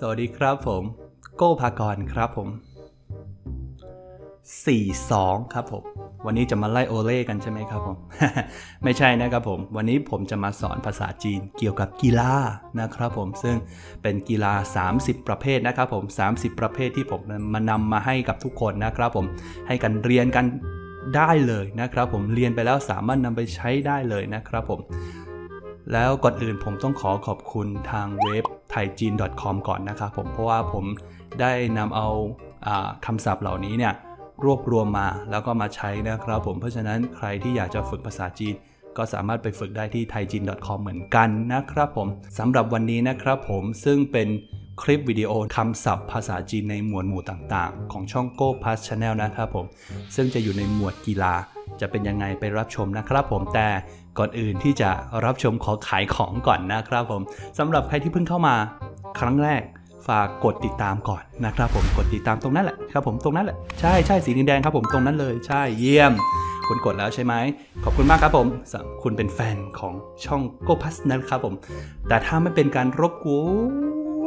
สวัสดีครับผม โก้ภากรครับผม 42 ครับผม วันนี้จะมาไล่โอเล่กันใช่ไหมครับผม ไม่ใช่นะครับผม วันนี้ผมจะมาสอนภาษาจีนเกี่ยวกับกีฬานะครับผม ซึ่งเป็นกีฬา 30 ประเภทนะครับผม 30 ประเภทที่ผมมานำมาให้กับทุกคนนะครับผม ให้กันเรียนกันได้เลยนะครับผม เรียนไปแล้วสามารถนำไปใช้ได้เลยนะครับผม แล้วก่อนอื่นผมต้องขอขอบคุณทางเว็บ thaijin.com ก่อนนะครับผมเพราะว่าผมได้นำเอาอาคำศัพท์เหล่านี้เนี่ยรวบรวมมาแล้วก็มาใช้นะครับผมเพราะฉะนั้นใครที่อยากจะฝึกภาษาจีน ก็สามารถไปฝึกได้ที่ thaijin.com เหมือนกันนะครับผมสำหรับวันนี้นะครับผมซึ่งเป็นคลิปวิดีโอคำศัพท์ภาษาจีนในหมวดหมู่ต่างๆ ของช่อง Go Pass Channel นะครับผมซึ่งจะอยู่ในหมวดกีฬา จะเป็นยังไงไปรับชมนะครับผมแต่ก่อนอื่นที่จะรับชมขอขายของก่อนนะครับผมสำหรับใครที่เพิ่งเข้ามาครั้งแรกฝากกดติดตามก่อนนะครับผมกดติดตามตรงนั้นแหละครับผมตรงนั้นแหละใช่ใช่สีแดงครับผมตรงนั้นเลยใช่เยี่ยม คุณกดแล้วใช่ไหมขอบคุณมากครับผมคุณเป็นแฟนของช่องโกพัสนะครับผม แต่ถ้าไม่เป็นการรบกว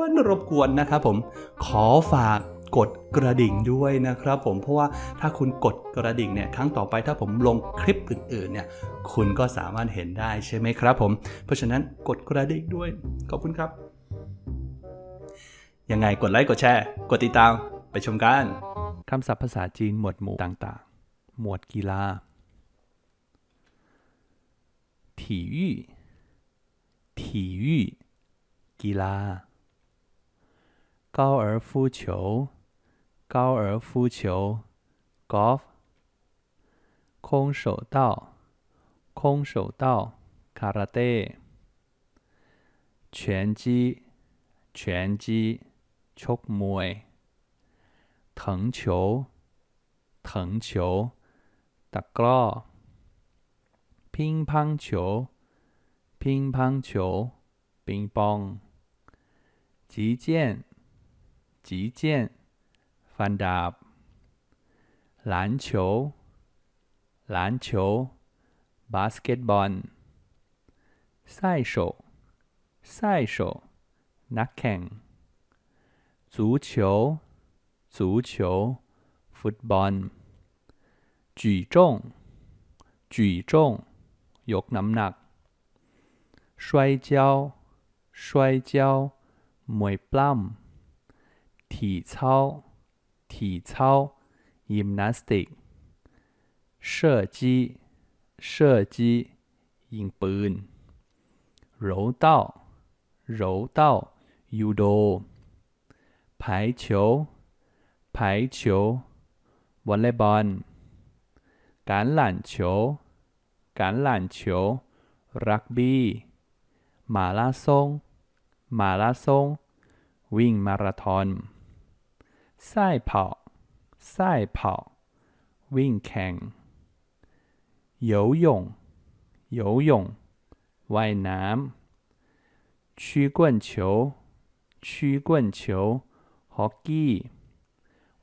นรบกวนนะครับผมขอฝาก กดกระดิ่งด้วยนะครับผมเพราะว่าถ้าคุณกดกระดิ่งเนี่ยครั้งต่อไปถ้าผมลงคลิปอื่นๆเนี่ยคุณก็สามารถเห็นได้ใช่ไหมครับผม เพราะฉะนั้นกดกระดิ่งด้วยขอบคุณครับ ยังไงกดไลค์กดแชร์ กดติดตามไปชมกันคำศัพท์ภาษาจีนหมวดหมู่ต่างๆ หมวดกีฬา体育体育กีฬา高尔夫球 高尔夫球 （golf）。空手道（空手道 ）Karate。拳击（拳击 ）Chokmuai。藤球（藤球 ）Taklo。乒乓球（乒乓球 ）Ping pong。击剑（击剑）。 ฟันดาบ篮球篮球 บาสเกตบอล赛手赛手 นักแข่ง足球足球 ฟุตบอล举重举重 ยกน้ำหนัก摔跤摔跤มวยปล้ำ体操 体操 ยิมนาสติก射击射击 ยิงปืน柔道柔道 ยูโด排球排球 วอลเลย์บอล橄榄球橄榄球 รักบี้มาราซงมาราซง วิ่งมาราธอน 赛跑赛跑 wincan 游泳游泳 winam 曲棍球曲棍球 hockey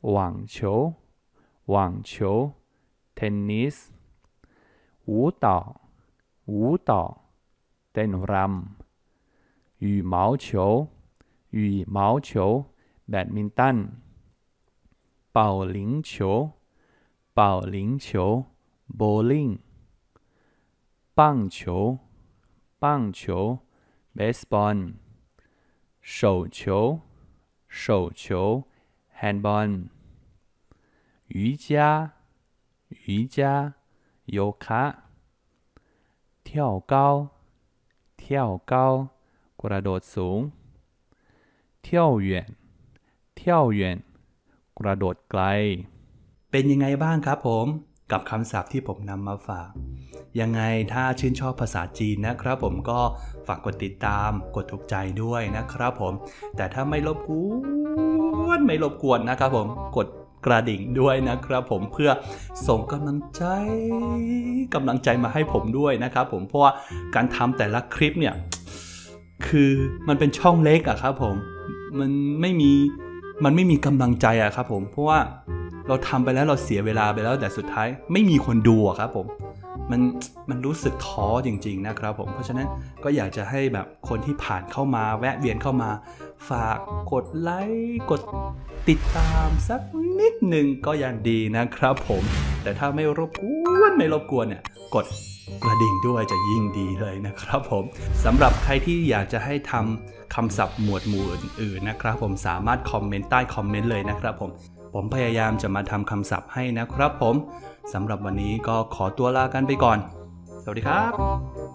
网球网球 tennis 舞蹈舞蹈，den ram 羽毛球羽毛球 badminton 保龄球保龄球 โบลิ่ง棒球棒球 เบสบอล手球手球 แฮนด์บอล瑜伽瑜伽 โยคะ 跳高跳高 กระโดดสูง跳远跳远 กระโดดไกล เป็นยังไงบ้างครับผมกับคำศัพท์ที่ผมนำมาฝาก ยังไงถ้าชื่นชอบภาษาจีนนะครับผมก็ฝากกดติดตามกดถูกใจด้วยนะครับผม แต่ถ้าไม่รบกวนไม่รบกวนนะครับผมกดกระดิ่งด้วยนะครับผมเพื่อส่งกำลังใจกำลังใจมาให้ผมด้วยนะครับผมเพราะว่าการทำแต่ละคลิปเนี่ย คือมันเป็นช่องเล็กอะครับผม มันไม่มี มันไม่มีกำลังใจอะครับผมเพราะว่าเราทำไปแล้วเราเสียเวลาไปแล้วแต่สุดท้ายไม่มีคนดูอะครับผมมันมันรู้สึกท้อจริง ๆ นะครับผมเพราะฉะนั้นก็อยากจะให้แบบคนที่ผ่านเข้ามาแวะเวียนเข้ามา ฝากกดไลค์กดติดตามสักนิดหนึ่งก็ยังดีนะครับผม แต่ถ้าไม่รบกวนไม่รบกวนเนี่ยกด กระดิ่งด้วยจะยิ่งดีเลยนะครับผมสำหรับใครที่อยากจะให้ทำคำศัพท์หมวดหมู่อื่นๆนะครับผมสามารถคอมเมนต์ใต้คอมเมนต์เลยนะครับผมผมพยายามจะมาทำคำศัพท์ให้นะครับผมสำหรับวันนี้ก็ขอตัวลากันไปก่อน สวัสดีครับ